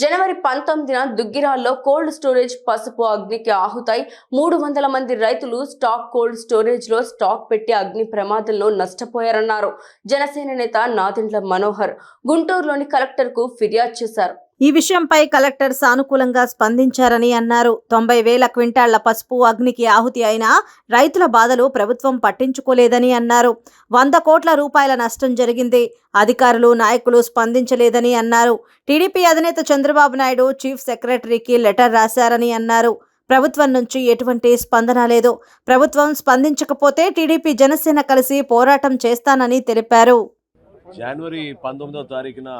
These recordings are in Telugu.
జనవరి పంతొమ్మిదిన దుగ్గిరాల్లో కోల్డ్ స్టోరేజ్ పసుపు అగ్నికి ఆహుతాయి మూడు వందల మంది రైతులు స్టాక్ కోల్డ్ స్టోరేజ్లో స్టాక్ పెట్టి అగ్ని ప్రమాదంలో నష్టపోయారన్నారు. జనసేన నేత నాదెండ్ల మనోహర్ గుంటూరులోని కలెక్టర్కు ఫిర్యాదు చేశారు. ఈ విషయంపై కలెక్టర్ సానుకూలంగా స్పందించారని అన్నారు. తొంభై వేల క్వింటాళ్ళ పసుపు అగ్నికి ఆహుతి అయినా రైతుల బాధలు ప్రభుత్వం పట్టించుకోలేదని అన్నారు. వంద కోట్ల రూపాయల నష్టం జరిగింది. అధికారులు నాయకులు స్పందించలేదని అన్నారు. టీడీపీ అధినేత చంద్రబాబు నాయుడు చీఫ్ సెక్రటరీకి లెటర్ రాశారని అన్నారు. ప్రభుత్వం నుంచి ఎటువంటి స్పందన లేదు. ప్రభుత్వం స్పందించకపోతే టీడీపీ జనసేన కలిసి పోరాటం చేస్తానని తెలిపారు. జనవరి పంతొమ్మిదవ తారీఖున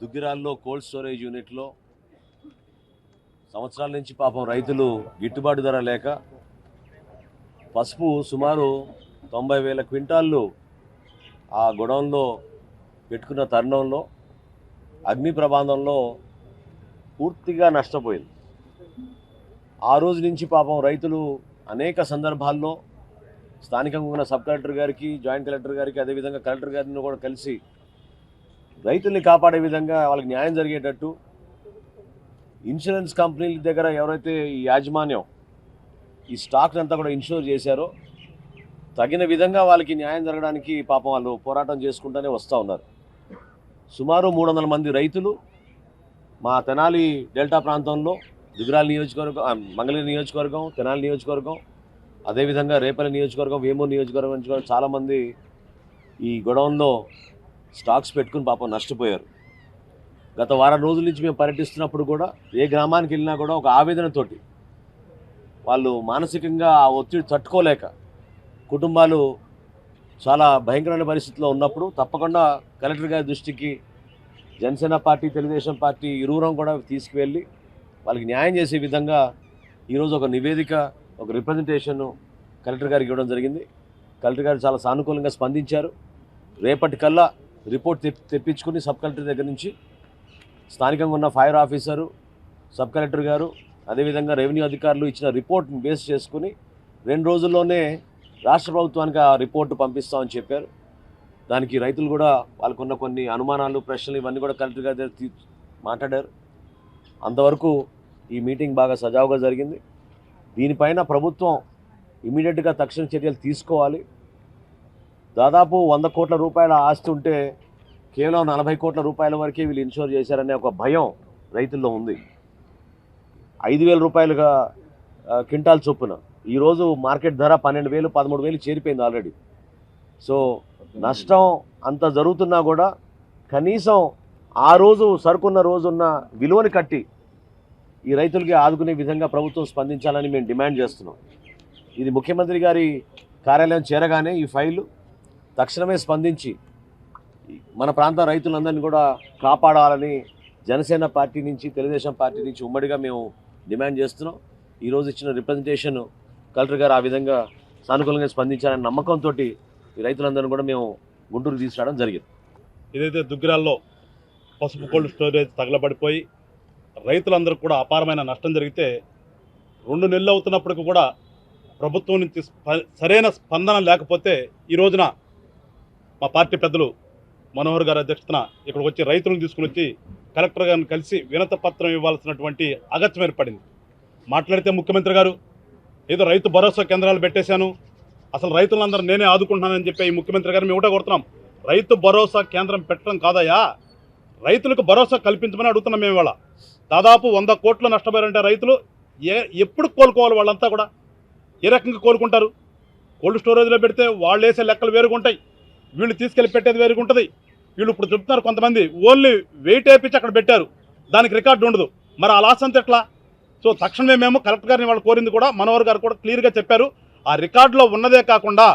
దుగ్గిరాల్లో కోల్డ్ స్టోరేజ్ యూనిట్లో సంవత్సరాల నుంచి పాపం రైతులు గిట్టుబాటు ధర లేక పసుపు సుమారు తొంభై వేల క్వింటాళ్ళు ఆ గొడవంలో పెట్టుకున్న తరుణంలో అగ్ని ప్రమాదంలో పూర్తిగా నష్టపోయింది. ఆ రోజు నుంచి పాపం రైతులు అనేక సందర్భాల్లో స్థానికంగా ఉన్న సబ్ కలెక్టర్ గారికి జాయింట్ కలెక్టర్ గారికి అదేవిధంగా కలెక్టర్ గారిని కూడా కలిసి రైతుల్ని కాపాడే విధంగా వాళ్ళకి న్యాయం జరిగేటట్టు ఇన్సూరెన్స్ కంపెనీల దగ్గర ఎవరైతే ఈ యాజమాన్యం ఈ స్టాక్ని అంతా కూడా ఇన్సూర్ చేశారో తగిన విధంగా వాళ్ళకి న్యాయం జరగడానికి పాపం వాళ్ళు పోరాటం చేసుకుంటూనే వస్తూ ఉన్నారు. సుమారు మూడు వందల మంది రైతులు మా తెనాలి డెల్టా ప్రాంతంలో దిగురాల నియోజకవర్గం మంగళగిరి నియోజకవర్గం తెనాలి నియోజకవర్గం అదేవిధంగా రేపల్లి నియోజకవర్గం వేమూరు నియోజకవర్గం నుంచి కూడా చాలామంది ఈ గొడవంలో స్టాక్స్ పెట్టుకుని పాపం నష్టపోయారు. గత వారం రోజుల నుంచి మేము పర్యటిస్తున్నప్పుడు కూడా ఏ గ్రామానికి వెళ్ళినా కూడా ఒక ఆవేదనతోటి వాళ్ళు మానసికంగా ఆ ఒత్తిడి తట్టుకోలేక కుటుంబాలు చాలా భయంకరమైన పరిస్థితిలో ఉన్నప్పుడు తప్పకుండా కలెక్టర్ గారి దృష్టికి జనసేన పార్టీ తెలుగుదేశం పార్టీ ఇరువురం కూడా తీసుకువెళ్ళి వాళ్ళకి న్యాయం చేసే విధంగా ఈరోజు ఒక నివేదిక ఒక రిప్రజెంటేషన్ కలెక్టర్ గారికి ఇవ్వడం జరిగింది. కలెక్టర్ గారు చాలా సానుకూలంగా స్పందించారు. రేపటికల్లా రిపోర్ట్ తెప్పి తెప్పించుకుని సబ్ కలెక్టర్ దగ్గర నుంచి స్థానికంగా ఉన్న ఫైర్ ఆఫీసరు సబ్ కలెక్టర్ గారు అదేవిధంగా రెవెన్యూ అధికారులు ఇచ్చిన రిపోర్ట్ని బేస్ చేసుకుని రెండు రోజుల్లోనే రాష్ట్ర ప్రభుత్వానికి ఆ రిపోర్టు పంపిస్తామని చెప్పారు. దానికి రైతులు కూడా వాళ్ళకున్న కొన్ని అనుమానాలు ప్రశ్నలు ఇవన్నీ కూడా కలెక్టర్ గారి దగ్గర తీ- మాట్లాడారు. అంతవరకు ఈ మీటింగ్ బాగా సజావుగా జరిగింది. దీనిపైన ప్రభుత్వం ఇమీడియట్గా తక్షణ చర్యలు తీసుకోవాలి. దాదాపు వంద కోట్ల రూపాయల ఆస్తి ఉంటే కేవలం నలభై కోట్ల రూపాయల వరకే వీళ్ళు ఇన్షూర్ చేశారనే ఒక భయం రైతుల్లో ఉంది. ఐదు వేల రూపాయలుగా క్వింటాల్ చొప్పున. ఈరోజు మార్కెట్ ధర పన్నెండు వేలు పదమూడు వేలు చేరిపోయింది ఆల్రెడీ సో నష్టం అంత జరుగుతున్నా కూడా కనీసం ఆ రోజు సరుకున్న రోజున్న విలువని కట్టి ఈ రైతులకి ఆదుకునే విధంగా ప్రభుత్వం స్పందించాలని మేము డిమాండ్ చేస్తున్నాం. ఇది ముఖ్యమంత్రి గారి కార్యాలయం చేరగానే ఈ ఫైలు తక్షణమే స్పందించి మన ప్రాంత రైతులందరినీ కూడా కాపాడాలని జనసేన పార్టీ నుంచి తెలుగుదేశం పార్టీ నుంచి ఉమ్మడిగా మేము డిమాండ్ చేస్తున్నాం. ఈరోజు ఇచ్చిన రిప్రజెంటేషన్ కలెక్టర్ గారు ఆ విధంగా సానుకూలంగా స్పందించారనే నమ్మకంతో ఈ రైతులందరినీ కూడా మేము గుంటూరు తీసుకురావడం జరిగింది. ఏదైతే దుగ్గిరాల్లో పసుపు కోల్డ్ స్టోరేజ్ తగలబడిపోయి రైతులందరూ కూడా అపారమైన నష్టం జరిగితే రెండు నెలలు అవుతున్నప్పటికీ కూడా ప్రభుత్వం నుంచి సరైన స్పందన లేకపోతే ఈ రోజున మా పార్టీ పెద్దలు మనోహర్ గారి అధ్యక్షతన ఇక్కడికి వచ్చి రైతులను తీసుకుని వచ్చి కలెక్టర్ గారిని కలిసి వినత పత్రం ఇవ్వాల్సినటువంటి అగత్యం ఏర్పడింది. మాట్లాడితే ముఖ్యమంత్రి గారు ఏదో రైతు భరోసా కేంద్రాలు పెట్టేశాను. అసలు రైతులందరూ నేనే ఆదుకుంటున్నానని చెప్పి ఈ ముఖ్యమంత్రి గారు మేము ఒకటే కొడుతున్నాం. రైతు భరోసా కేంద్రం పెట్టడం కాదయా రైతులకు భరోసా కల్పించమని అడుగుతున్నాం మేము ఇవాళ. దాదాపు వంద కోట్లు నష్టపోయారంటే రైతులు ఏ ఎప్పుడు కోలుకోవాలి వాళ్ళంతా కూడా? ఏ రకంగా కోలుకుంటారు? కోల్డ్ స్టోరేజ్లో పెడితే వాళ్ళు వేసే లెక్కలు వేరుగుంటాయి వీళ్ళు తీసుకెళ్ళి పెట్టేది వేరుగుంటుంది. వీళ్ళు ఇప్పుడు చెప్తున్నారు కొంతమంది ఓన్లీ వెయిట్ వేయించి అక్కడ పెట్టారు. దానికి రికార్డు ఉండదు. మరి ఆ లాస్ అంతా ఎట్లా? సో తక్షణమే మేము కలెక్టర్ గారిని వాళ్ళు కోరింది కూడా మనోహర్ గారు కూడా క్లియర్గా చెప్పారు. ఆ రికార్డులో ఉన్నదే కాకుండా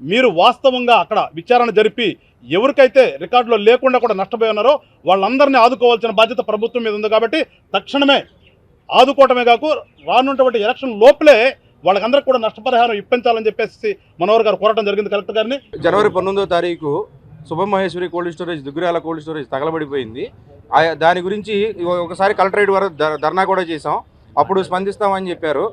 మీరు వాస్తవంగా అక్కడ విచారణ జరిపి ఎవరికైతే రికార్డులో లేకుండా కూడా నష్టపోయి ఉన్నారో వాళ్ళందరినీ ఆదుకోవాల్సిన బాధ్యత ప్రభుత్వం మీద ఉంది కాబట్టి తక్షణమే ఆదుకోవటమే కాకు రానున్నటువంటి ఎలక్షన్ లోపలే వాళ్ళకందరికీ కూడా నష్టపరిహారం ఇప్పించాలని చెప్పేసి మనోహర్ గారు కోరటం జరిగింది కలెక్టర్ గారిని. జనవరి పంతొమ్మిదో తారీఖు Shubhamaheshwari cold storage Duggurala cold storage తగలబడిపోయింది. దాని గురించి ఒకసారి కలెక్టరేట్ వరకు ధర్నా కూడా చేసాం అప్పుడు స్పందిస్తామని చెప్పారు.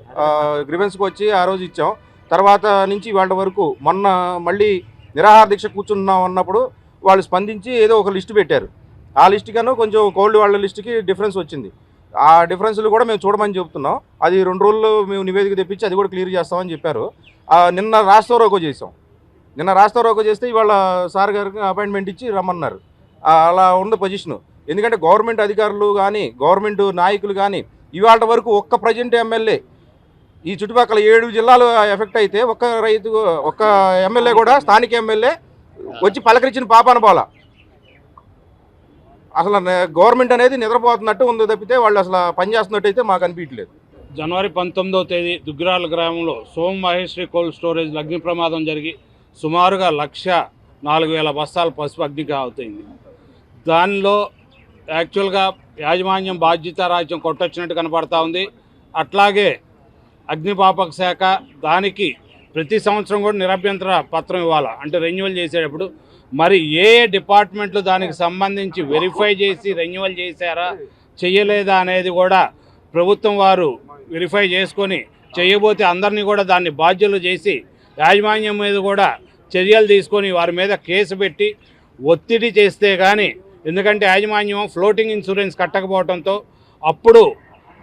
గ్రివెన్స్కి వచ్చి ఆ రోజు ఇచ్చాం. తర్వాత నుంచి వాళ్ళ వరకు మొన్న మళ్ళీ నిరాహార దీక్ష కూర్చున్నాం అన్నప్పుడు వాళ్ళు స్పందించి ఏదో ఒక లిస్టు పెట్టారు. ఆ లిస్ట్ కన్నా కొంచెం కోల్డ్ వాళ్ళ లిస్ట్కి డిఫరెన్స్ వచ్చింది. ఆ డిఫరెన్స్లు కూడా మేము చూడమని చెప్తున్నాం అది రెండు రోజులు మేము నివేదిక తెప్పించి అది కూడా క్లియర్ చేస్తామని చెప్పారు. నిన్న రాష్ట్ర రోకో చేసాం నిన్న రాష్ట్ర రోకో చేస్తే ఇవాళ సార్ గారికి అపాయింట్మెంట్ ఇచ్చి రమ్మన్నారు. అలా ఉంది పొజిషను. ఎందుకంటే గవర్నమెంట్ అధికారులు కానీ గవర్నమెంట్ నాయకులు కానీ ఇవాళ వరకు ఒక్క ప్రజెంట్ ఎమ్మెల్యే ఈ చుట్టుపక్కల ఏడు జిల్లాలు ఎఫెక్ట్ అయితే ఒక్క రైతు ఒక్క ఎమ్మెల్యే కూడా స్థానిక ఎమ్మెల్యే వచ్చి పలకరించిన పాపాన పోలా అసలు గవర్నమెంట్ అనేది నిద్రపోతున్నట్టు ఉంది తప్పితే వాళ్ళు అసలు పనిచేస్తున్నట్టు అయితే మాకు అనిపించలేదు జనవరి పంతొమ్మిదవ తేదీ దుగ్గిరాల గ్రామంలో సోమ మహేశ్వరి కోల్డ్ స్టోరేజ్ అగ్ని ప్రమాదం జరిగి సుమారుగా లక్ష నాలుగు వేల బస్తాలు పసుపు అగ్నికి అవుతుంది దానిలో యాక్చువల్గా యాజమాన్యం బాధ్యత రాజ్యం కొట్టొచ్చినట్టు కనపడతా ఉంది. అట్లాగే అగ్నిపాపక శాఖ దానికి ప్రతి సంవత్సరం కూడా నిరభ్యంతర పత్రం ఇవ్వాలి? అంటే రెన్యువల్ చేసేటప్పుడు మరి ఏ డిపార్ట్మెంట్లు దానికి సంబంధించి వెరిఫై చేసి రెన్యువల్ చేశారా చేయలేదా అనేది కూడా ప్రభుత్వం వారు వెరిఫై చేసుకొని చేయబోతే అందరినీ కూడా దాన్ని బాధ్యులు చేసి యాజమాన్యం మీద కూడా చర్యలు తీసుకొని వారి మీద కేసు పెట్టి ఒత్తిడి చేస్తే కానీ ఎందుకంటే యాజమాన్యం ఫ్లోటింగ్ ఇన్సూరెన్స్ కట్టకపోవడంతో అప్పుడు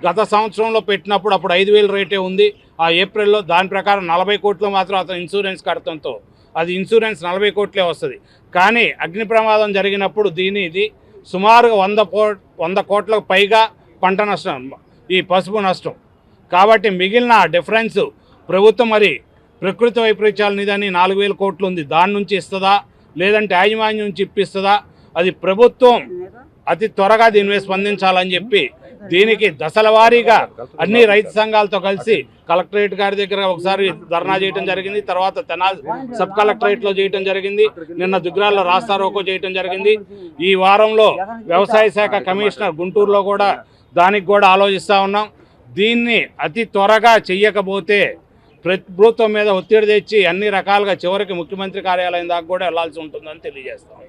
గత సంవత్సరంలో పెట్టినప్పుడు అప్పుడు ఐదు రేటే ఉంది. ఆ ఏప్రిల్లో దాని ప్రకారం నలభై కోట్లు మాత్రం అతను ఇన్సూరెన్స్ కడతంతో. అది ఇన్సూరెన్స్ నలభై కోట్లే వస్తుంది. కానీ అగ్ని ప్రమాదం జరిగినప్పుడు దీని ఇది సుమారుగా వంద కో వంద కోట్లకు పైగా పంట నష్టం ఈ పసుపు నష్టం. కాబట్టి మిగిలిన డిఫరెన్స్ ప్రభుత్వం మరి ప్రకృతి వైపరీత్యాల నిధని నాలుగు వేల కోట్లు ఉంది. దాని నుంచి ఇస్తుందా? లేదంటే యాజమాన్యం నుంచి ఇప్పిస్తుందా? అది ప్రభుత్వం అతి త్వరగా దీని స్పందించాలని చెప్పి దీనికి దశల వారీగా అన్ని రైతు సంఘాలతో కలిసి కలెక్టరేట్ గారి దగ్గర ఒకసారి ధర్నా చేయడం జరిగింది. తర్వాత తెనా సబ్ కలెక్టరేట్లో చేయడం జరిగింది. నిన్న దుగ్రాల్లో రాస్తా రోకో చేయడం జరిగింది. ఈ వారంలో వ్యవసాయ శాఖ కమిషనర్ గుంటూరులో కూడా దానికి కూడా ఆలోచిస్తూ ఉన్నాం. దీన్ని అతి త్వరగా చెయ్యకపోతే ప్రభుత్వం మీద ఒత్తిడి తెచ్చి అన్ని రకాలుగా చివరికి ముఖ్యమంత్రి కార్యాలయం దాకా కూడా వెళ్ళాల్సి ఉంటుందని తెలియజేస్తాం